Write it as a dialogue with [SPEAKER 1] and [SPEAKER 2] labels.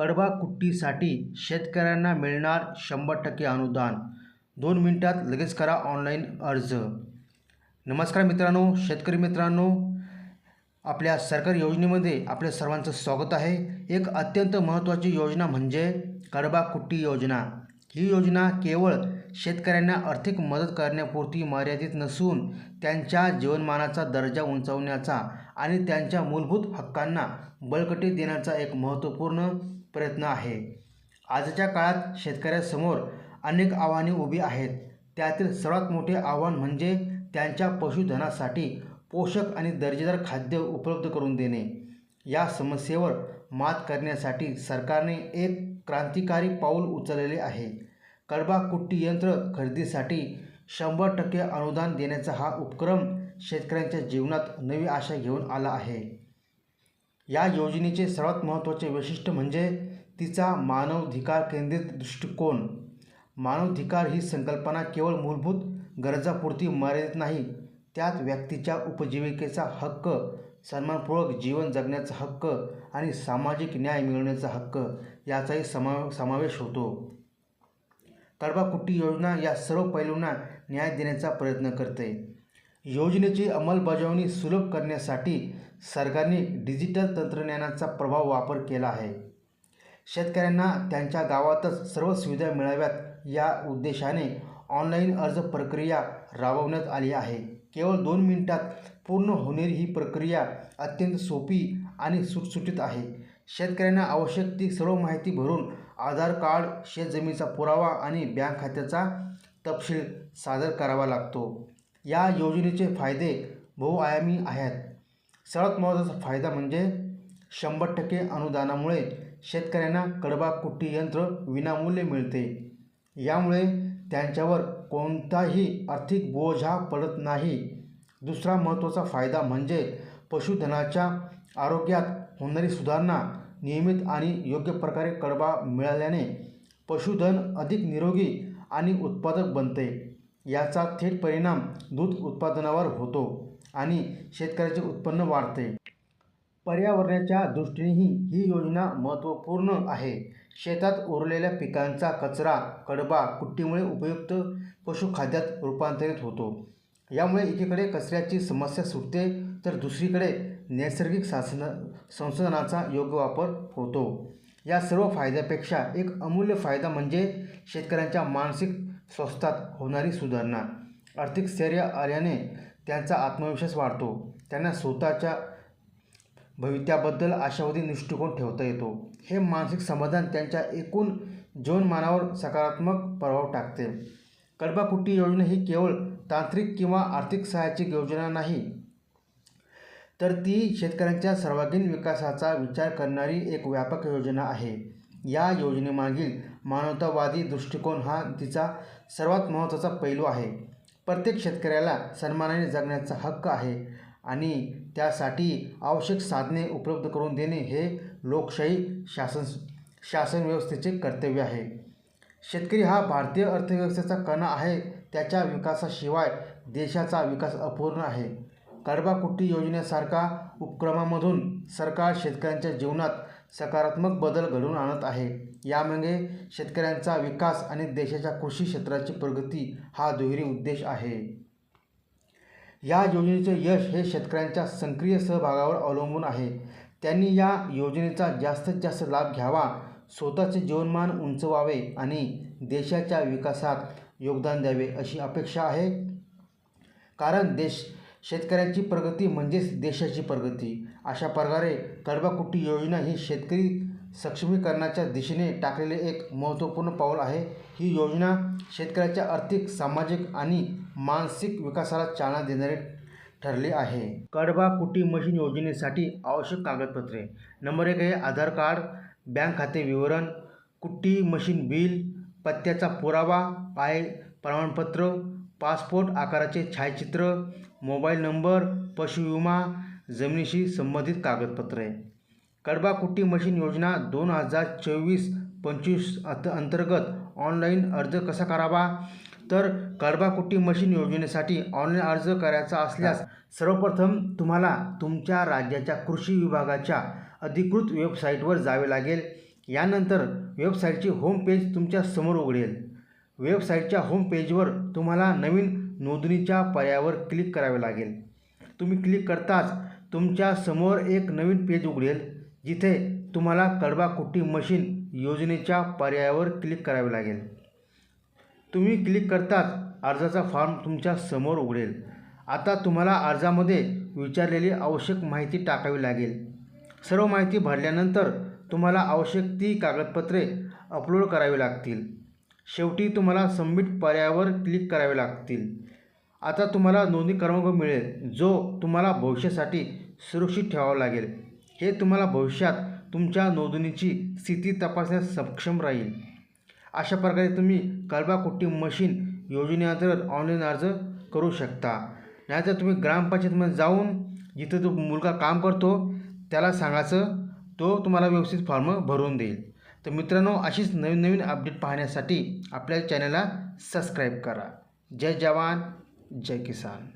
[SPEAKER 1] कडबा कुट्टीसाठी शेतकऱ्यांना मिळणार शंभर टक्के अनुदान. दोन मिनिटात लगेच करा ऑनलाईन अर्ज. नमस्कार मित्रांनो शेतकरी मित्रांनो. आपल्या सरकारी योजनेमध्ये आपल्या सर्वांचं स्वागत आहे. एक अत्यंत महत्त्वाची योजना म्हणजे कडबा कुट्टी योजना. ही योजना केवळ शेतकऱ्यांना आर्थिक मदत करण्यापुरती मर्यादित नसून त्यांच्या जीवनमानाचा दर्जा उंचावण्याचा आणि त्यांच्या मूलभूत हक्कांना बळकटी देण्याचा एक महत्त्वपूर्ण प्रयत्न आहे. आजच्या काळात शेतकऱ्यासमोर अनेक आव्हाने उभी आहेत. त्यातील सर्वात मोठे आव्हान म्हणजे त्यांच्या पशुधनासाठी पोषक आणि दर्जेदार खाद्य उपलब्ध करून देणे. या समस्येवर मात करण्यासाठी सरकारने एक क्रांतिकारी पाऊल उचललेले आहे. कडबा कुट्टी यंत्र खरेदीसाठी शंभर टक्के अनुदान देण्याचा हा उपक्रम शेतकऱ्यांच्या जीवनात नवी आशा घेऊन आला आहे. या योजनेचे सर्वात महत्त्वाचे वैशिष्ट्य म्हणजे तिचा मानवाधिकार केंद्रित दृष्टिकोन. मानवाधिकार ही संकल्पना केवळ मूलभूत गरजापुरती मर्यादित नाही त्यात व्यक्तीच्या उपजीविकेचा हक्क सन्मानपूर्वक जीवन जगण्याचा हक्क आणि सामाजिक न्याय मिळवण्याचा हक्क याचाही समा समावेश होतो. तडबाकुट्टी योजना या सर्व पैलूंना न्याय देण्याचा प्रयत्न करते. योजनेची अंमलबजावणी सुलभ करण्यासाठी सरकारने डिजिटल तंत्रज्ञानाचा प्रभाव वापर केला आहे. शेतकऱ्यांना त्यांच्या गावातच सर्व सुविधा मिळाव्यात या उद्देशाने ऑनलाईन अर्ज प्रक्रिया राबवण्यात आली आहे. केवळ दोन मिनिटात पूर्ण होणारी ही प्रक्रिया अत्यंत सोपी आणि सुटसुटीत आहे. शेतकऱ्यांना आवश्यक ती सर्व माहिती भरून आधार कार्ड शेतजमिनीचा पुरावा आणि बँक खात्याचा तपशील सादर करावा लागतो. या योजनेचे फायदे बहुआयामी आहेत. सर्वात महत्त्वाचा फायदा म्हणजे शंभर टक्के अनुदानामुळे शेतकऱ्यांना कडबा कुट्टी यंत्र विनामूल्य मिळते. यामुळे त्यांच्यावर कोणताही आर्थिक बोज हा पडत नाही. दुसरा महत्त्वाचा फायदा म्हणजे पशुधनाच्या आरोग्यात होणारी सुधारणा नियमित आणि योग्य प्रकारे कडबा मिळाल्याने पशुधन अधिक निरोगी आणि उत्पादक बनते. याचा थेट परिणाम दूध उत्पादनावर होतो आणि शेतकऱ्याचे उत्पन्न वाढते. पर्यावरणाच्या दृष्टीनेही ही योजना महत्त्वपूर्ण आहे. शेतात उरलेल्या पिकांचा कचरा कडबा कुट्टीमुळे उपयुक्त पशुखाद्यात रूपांतरित होतो. यामुळे एकीकडे कचऱ्याची समस्या सुटते तर दुसरीकडे नैसर्गिक सासन संसाधनाचा योग्य वापर होतो. या सर्व फायद्यापेक्षा एक अमूल्य फायदा म्हणजे शेतकऱ्यांच्या मानसिक स्वस्तात होणारी सुधारणा. आर्थिक स्थैर्य आल्याने त्यांचा आत्मविश्वास वाढतो. त्यांना स्वतःच्या भवित्याबद्दल आशावादी दृष्टिकोन ठेवता येतो. हे मानसिक समाधान त्यांच्या एकूण जीवनमानावर सकारात्मक प्रभाव टाकते. कडबा योजना ही केवळ तांत्रिक किंवा आर्थिक सहाय्याची योजना नाही तर ती शेतकऱ्यांच्या सर्वांगीण विकासाचा विचार करणारी एक व्यापक योजना आहे. या योजनेमागील मानवतावादी दृष्टिकोन हा तिचा सर्वात महत्त्वाचा पैलू आहे. प्रत्येक शेतकऱ्याला सन्मानाने जगण्याचा हक्क आहे आणि त्यासाठी आवश्यक साधने उपलब्ध करून देणे हे लोकशाही शासन शासन व्यवस्थेचे कर्तव्य आहे. शेतकरी हा भारतीय अर्थव्यवस्थेचा कणा आहे. त्याच्या विकासाशिवाय देशाचा विकास अपूर्ण आहे. कडबा कुट्टी योजनेसारखा उपक्रमामधून सरकार शेतकऱ्यांच्या जीवनात सकारात्मक बदल घडवून आणत आहे. यामागे शेतकऱ्यांचा विकास आणि देशाच्या कृषी क्षेत्राची प्रगती हा दुहेरी उद्देश आहे. या योजनेचे यश हे शेतकऱ्यांच्या सक्रिय सहभागावर अवलंबून आहे. त्यांनी या योजनेचा जास्तीत जास्त लाभ घ्यावा स्वतःचे जीवनमान उंचवावे आणि देशाच्या विकासात योगदान द्यावे अशी अपेक्षा आहे. कारण देश शेतकऱ्यांची प्रगती म्हणजेच देशाची प्रगती. अशा प्रकारे कडबा कुट्टी योजना ही शेतकरी सक्षमीकरणाच्या दिशेने टाकलेले एक महत्त्वपूर्ण पाऊल आहे. ही योजना शेतकऱ्याच्या आर्थिक सामाजिक आणि मानसिक विकासाला चालना देणारे ठरली आहे. कडबा कुट्टी मशीन योजनेसाठी आवश्यक कागदपत्रे. नंबर एक आहे आधार कार्ड बँक खाते विवरण कुट्टी मशीन बिल पत्त्याचा पुरावा पाय प्रमाणपत्र पासपोर्ट आकाराचे छायाचित्र मोबाईल नंबर पशुविमा जमिनीशी संबंधित कागदपत्रे. कडबाकुट्टी मशीन योजना दोन हजार चोवीस पंचवीस अंत अंतर्गत ऑनलाईन अर्ज कसा करावा? तर कडबाकुट्टी मशीन योजनेसाठी ऑनलाईन अर्ज करायचा असल्यास सर्वप्रथम तुम्हाला तुमच्या राज्याच्या कृषी विभागाच्या अधिकृत वेबसाईटवर जावे लागेल. यानंतर वेबसाईटची होम पेज तुमच्यासमोर उघडेल. वेबसाईटच्या होम पेजवर तुम्हाला नवीन नोंदणीच्या पर्यायावर क्लिक करावे लागेल. तुम्ही क्लिक करताच तुमच्यासमोर एक नवीन पेज उघडेल जिथे तुम्हाला कडबाकुट्टी मशीन योजनेच्या पर्यायावर क्लिक करावे लागेल. तुम्ही क्लिक करताच अर्जाचा फॉर्म तुमच्यासमोर उघडेल. आता तुम्हाला अर्जामध्ये विचारलेली आवश्यक माहिती टाकावी लागेल. सर्व माहिती भरल्यानंतर तुम्हाला आवश्यक ती कागदपत्रे अपलोड करावी लागतील. शेवटी तुम्हाला सबमिट पर्यायावर क्लिक करावे लागतील. आता तुम्हाला नोंदणी क्रमांक मिळेल जो तुम्हाला भविष्यासाठी सुरक्षित ठेवावा लागेल. हे तुम्हाला भविष्यात तुमच्या नोंदणीची स्थिती तपासण्यास सक्षम राहील. अशा प्रकारे तुम्ही कल्बाकुट्टी मशीन योजनेअंतर्गत ऑनलाईन अर्ज करू शकता. नाहीतर तुम्ही ग्रामपंचायतमध्ये जाऊन जिथं तो मुलगा काम करतो त्याला सांगायचं तो तुम्हाला व्यवस्थित फॉर्म भरून देईल. तर मित्रांनो अशीच नवीन नवीन अपडेट पाहण्यासाठी आपल्या चॅनलला सबस्क्राईब करा. जय जवान जय किसान.